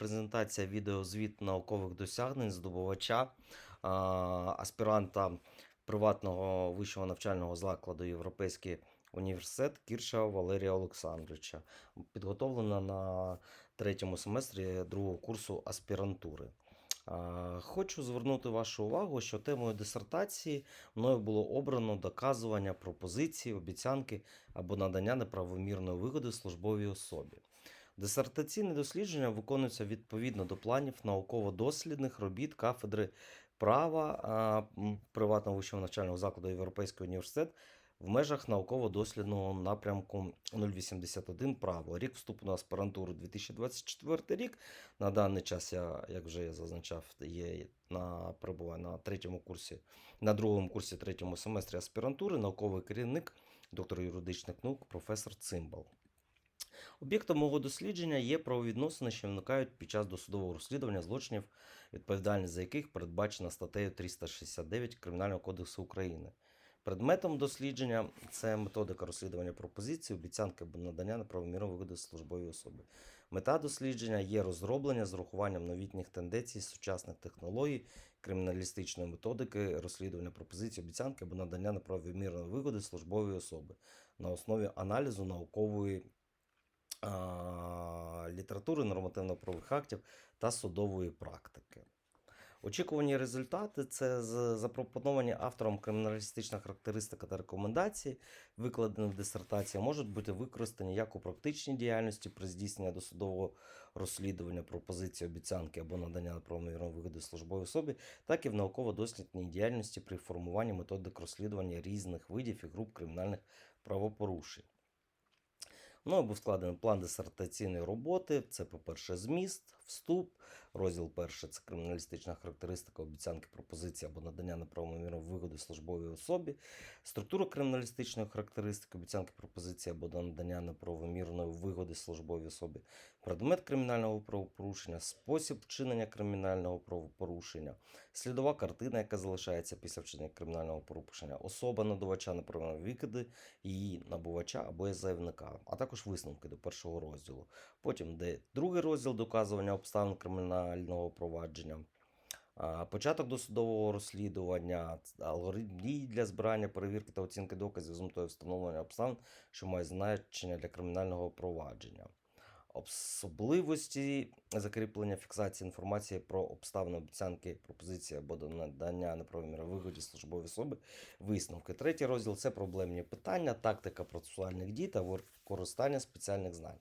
презентація відеозвіт наукових досягнень здобувача, аспіранта приватного вищого навчального закладу Європейський університет Кірша Валерія Олександровича, підготовлена на третьому семестрі другого курсу аспірантури. Хочу звернути вашу увагу, що темою дисертації мною було обрано доказування пропозиції, обіцянки або надання неправомірної вигоди службовій особі. Дисертаційне дослідження виконується відповідно до планів науково-дослідних робіт кафедри права приватного вищого навчального закладу Європейський університет в межах науково-дослідного напрямку 081 право. Рік вступу на аспірантуру 2024 рік. На даний час я, як вже я зазначав, є на перебуваю на третьому курсі, на другому курсі третьому семестрі аспірантури, науковий керівник, доктор юридичних наук, професор Цимбал. Об'єктом мого дослідження є правовідносини, що виникають під час досудового розслідування злочинів, відповідальність за яких передбачена статтею 369 Кримінального кодексу України. Предметом дослідження це методика розслідування пропозицій, обіцянки або надання неправомірної вигоди службовій особі. Мета дослідження є розроблення з урахуванням новітніх тенденцій, сучасних технологій, криміналістичної методики, розслідування пропозицій, обіцянки або надання неправомірної вигоди службовій особи на основі аналізу наукової літератури, нормативно-правових актів та судової практики. Очікувані результати це запропоновані автором криміналістична характеристика та рекомендації, викладені в дисертації, можуть бути використані як у практичній діяльності при здійсненні досудового розслідування пропозиції, обіцянки або надання неправомірної вигоди службовій особі, так і в науково-дослідній діяльності при формуванні методик розслідування різних видів і груп кримінальних правопорушень. Мною був складений план дисертаційної роботи. Це, по-перше, зміст, вступ, розділ перший це криміналістична характеристика, обіцянки, пропозиції або надання неправомірної вигоди службовій особі, структура криміналістичної характеристики, обіцянки, пропозиції або надання неправомірної вигоди службовій особі, предмет кримінального правопорушення, спосіб вчинення кримінального правопорушення, слідова картина, яка залишається після вчинення кримінального правопорушення, особа надавача неправомірної викиди, її набувача або заявника, а також висновки до першого розділу. Потім де другий розділ доказування обставин кримінального провадження. Початок досудового розслідування, алгоритм дій для збирання, перевірки та оцінки доказів з метою встановлення обставин, що мають значення для кримінального провадження. Особливості закріплення фіксації інформації про обставини обіцянки, пропозиції або надання неправомірної вигоді службової особи, висновки. Третій розділ це проблемні питання, тактика процесуальних дій та використання спеціальних знань.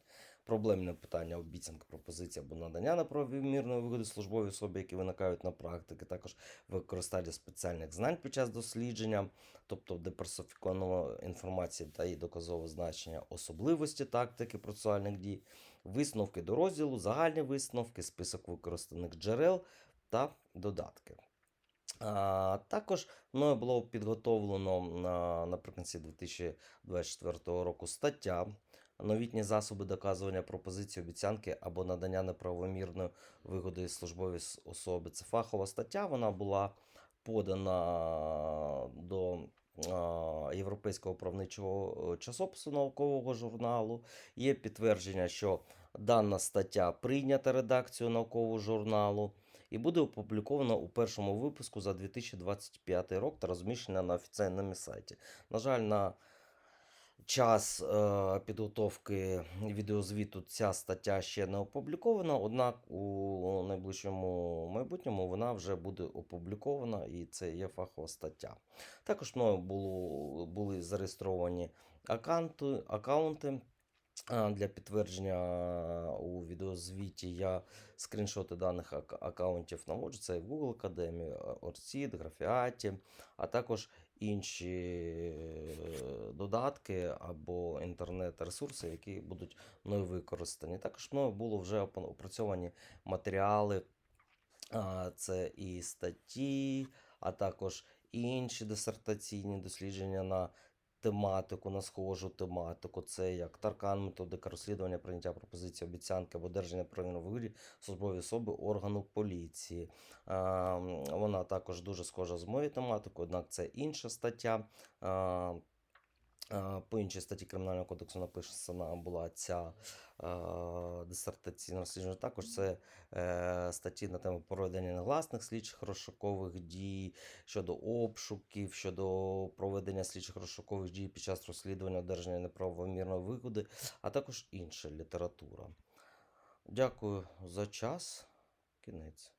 Проблемне питання, обіцянки, пропозиції або надання неправомірної вигоди службовій особі, які виникають на практиці, також використання спеціальних знань під час дослідження, тобто деперсофікована інформація та її доказове значення, особливості тактики процесуальних дій, висновки до розділу, загальні висновки, список використаних джерел та додатки. А, також мною було підготовлено на, наприкінці 2024 року стаття новітні засоби доказування пропозиції, обіцянки або надання неправомірної вигоди службовій особи. Це фахова стаття. Вона була подана до Європейського правничого е, часопису наукового журналу. Є підтвердження, що дана стаття прийнята редакцією наукового журналу і буде опублікована у першому випуску за 2025 рік та розміщена на офіційному сайті. На жаль, на час е, підготовки відеозвіту ця стаття ще не опублікована, однак у найближчому майбутньому вона вже буде опублікована і це є фахова стаття. Також мною було, були зареєстровані аккаунти, аккаунти. Для підтвердження у відеозвіті я скріншоти даних ак- аккаунтів наводжу. Це і Google Академії, Орсід, Графіаті, а також інші е, додатки або інтернет-ресурси, які будуть мною використані. Також мною було вже опрацьовані матеріали, це і статті, а також інші дисертаційні дослідження на тематику, на схожу тематику. Це як таркан, методика розслідування, прийняття пропозиції обіцянки або держання правильно вигоді службової особи органу поліції. А, Вона також дуже схожа з моєю тематикою, однак це інша стаття. А, По іншій статті Кримінального кодексу написана була ця е, дисертаційна слідження Також це е, статті на тему проведення негласних слідчих розшукових дій щодо обшуків, щодо проведення слідчих розшукових дій під час розслідування одержання неправомірної вигоди, а також інша література. Дякую за час. Кінець.